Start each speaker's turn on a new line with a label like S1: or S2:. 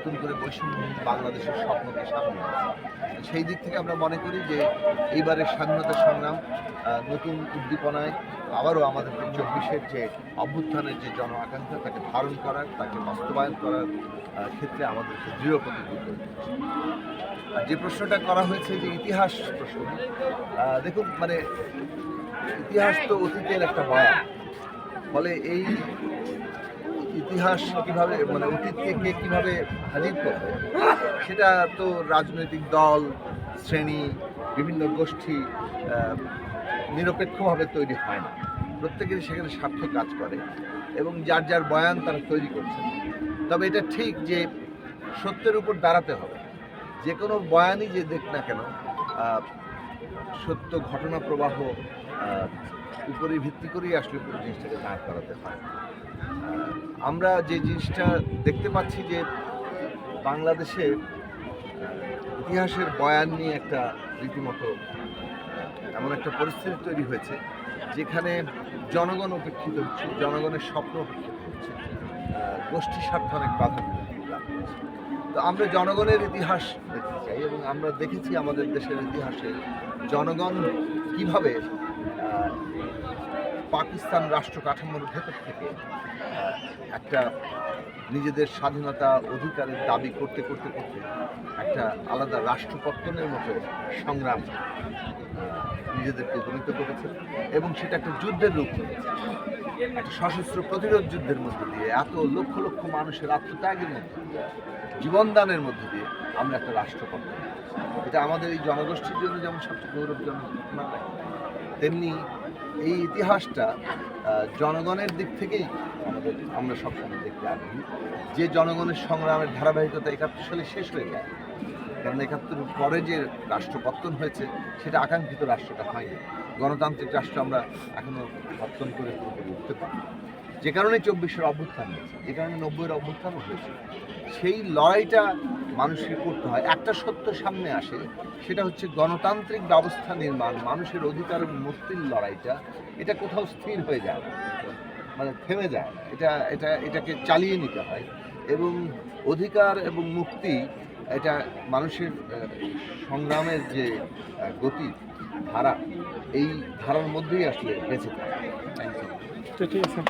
S1: নতুন করে বৈষম্যহীন বাংলাদেশের স্বপ্নকে সামনে। সেই দিক থেকে আমরা মনে করি যে এইবারের স্বাধীনতা সংগ্রাম নতুন উদ্দীপনায় আবারও আমাদের চব্বিশের যে অভ্যুত্থানের যে জন আকাঙ্ক্ষা, তাকে ধারণ করার, তাকে বাস্তবায়ন করার ক্ষেত্রে আমাদেরকে দৃঢ় করে। আর যে প্রশ্নটা করা হয়েছে যে ইতিহাস প্রশ্ন দেখুন মানে ইতিহাস তো অতীতের একটা বয়ান ফলে এই ইতিহাস কীভাবে মানে অতীতকে কীভাবে হাজির করবে? সেটা তো রাজনৈতিক দল, শ্রেণি, বিভিন্ন গোষ্ঠী নিরপেক্ষভাবে তৈরি হয় না। প্রত্যেকেরই সেখানে স্বার্থ কাজ করে এবং যার যার বয়ান তারা তৈরি করছে তবে এটা ঠিক যে সত্যের উপর দাঁড়াতে হবে। যে কোনো বয়ানই যে দেখ না কেন সত্য, ঘটনা, প্রবাহ উপরে ভিত্তি করেই আসলে পুরো জিনিসটাকে দাঁড় করাতে হয়। আমরা যে জিনিসটা দেখতে পাচ্ছি যে বাংলাদেশে ইতিহাসের বয়ান নিয়ে একটা রীতিমতো এমন একটা পরিস্থিতি তৈরি হয়েছে, যেখানে জনগণ উপেক্ষিত হচ্ছে, জনগণের স্বপ্ন উপেক্ষিত হচ্ছে গোষ্ঠী স্বার্থ অনেক করছে। তো আমরা জনগণের ইতিহাস দেখতে চাই এবং আমরা দেখেছি আমাদের দেশের ইতিহাসে জনগণ কীভাবে পাকিস্তান রাষ্ট্র কাঠামোর ভেতর থেকে একটা নিজেদের স্বাধীনতা অধিকারের দাবি করতে করতে করতে একটা আলাদা রাষ্ট্রপত্তনের মতো সংগ্রাম নিজেদেরকে উপনীত করেছে এবং সেটা একটা যুদ্ধের রূপ একটা সশস্ত্র প্রতিরোধ যুদ্ধের মধ্যে দিয়ে, এত লক্ষ লক্ষ মানুষের আত্মত্যাগের মধ্যে জীবনদানের মধ্যে দিয়ে আমরা একটা রাষ্ট্র পত্তন করেছি। এটা আমাদের এই জনগোষ্ঠীর জন্য যেমন সবচেয়ে গৌরবজনক, তেমনি এই ইতিহাসটা জনগণের দিক থেকেই আমাদের, আমরা সবসময় দেখতে আগ্রহী। যে জনগণের সংগ্রামের ধারাবাহিকতা একাত্তর সালে শেষ হয়ে যায়, কারণ একাত্তর পরে যে রাষ্ট্রপত্তন হয়েছে, সেটা আকাঙ্ক্ষিত রাষ্ট্রটা হয়নি। গণতান্ত্রিক রাষ্ট্র আমরা এখনও পত্তন করে উঠতে পারি যে কারণে চব্বিশের অভ্যুত্থান হয়েছে যে কারণে নব্বইয়ের অভ্যুত্থানও হয়েছে। সেই লড়াইটা মানুষকে করতে হয়। একটা সত্য সামনে আসে, সেটা হচ্ছে গণতান্ত্রিক ব্যবস্থা নির্মাণ, মানুষের অধিকার এবং মুক্তির লড়াইটা, এটা কোথাও স্থির হয়ে যায় মানে থেমে যায় এটা এটা, এটাকে চালিয়ে নিতে হয় এবং অধিকার এবং মুক্তি এটা মানুষের সংগ্রামের যে গতি, ধারা, এই ধারার মধ্যেই আসলে বেঁচে থাকে।
S2: ঠিক আছে।